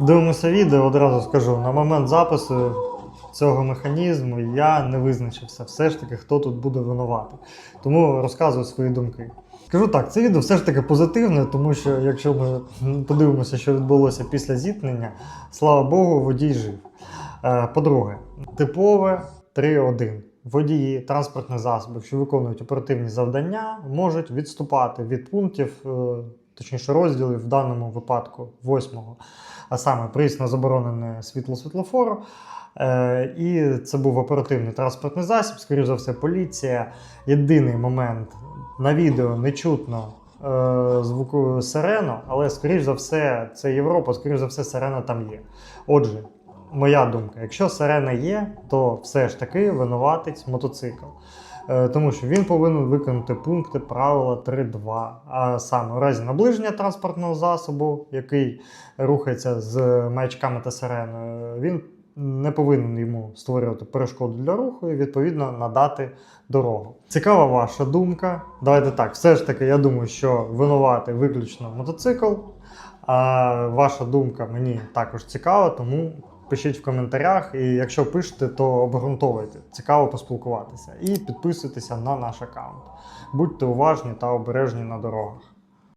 Дивимося відео, одразу скажу. На момент запису цього механізму я не визначився все ж таки, хто тут буде винуватий. Тому розказую свої думки. Скажу так, це відео все ж таки позитивне, тому що якщо ми подивимося, що відбулося після зіткнення, слава Богу, водій жив. Е, По-друге, типове 3.1. Водії транспортних засобів, що виконують оперативні завдання, можуть відступати від пунктів, е, точніше розділів в даному випадку восьмого, а саме приїзд заборонене світло світлофору. Е, І це був оперативний транспортний засіб, скоріш за все, поліція. Єдиний момент на відео не чутно е, звуку сирену, але скоріш за все, це Європа, скоріш за все, сирена там є. Отже, моя думка: якщо сирена є, то все ж таки винуватець мотоцикл. Е, Тому що він повинен виконати пункти правила 3.2. А саме у разі наближення транспортного засобу, який рухається з маячками та сиреною, він не повинен йому створювати перешкоду для руху і відповідно надати дорогу. Цікава ваша думка. Давайте так, все ж таки, я думаю, що винуватий виключно мотоцикл. А ваша думка мені також цікава, тому пишіть в коментарях. І якщо пишете, то обґрунтовуйте. Цікаво поспілкуватися. І підписуйтеся на наш аккаунт. Будьте уважні та обережні на дорогах.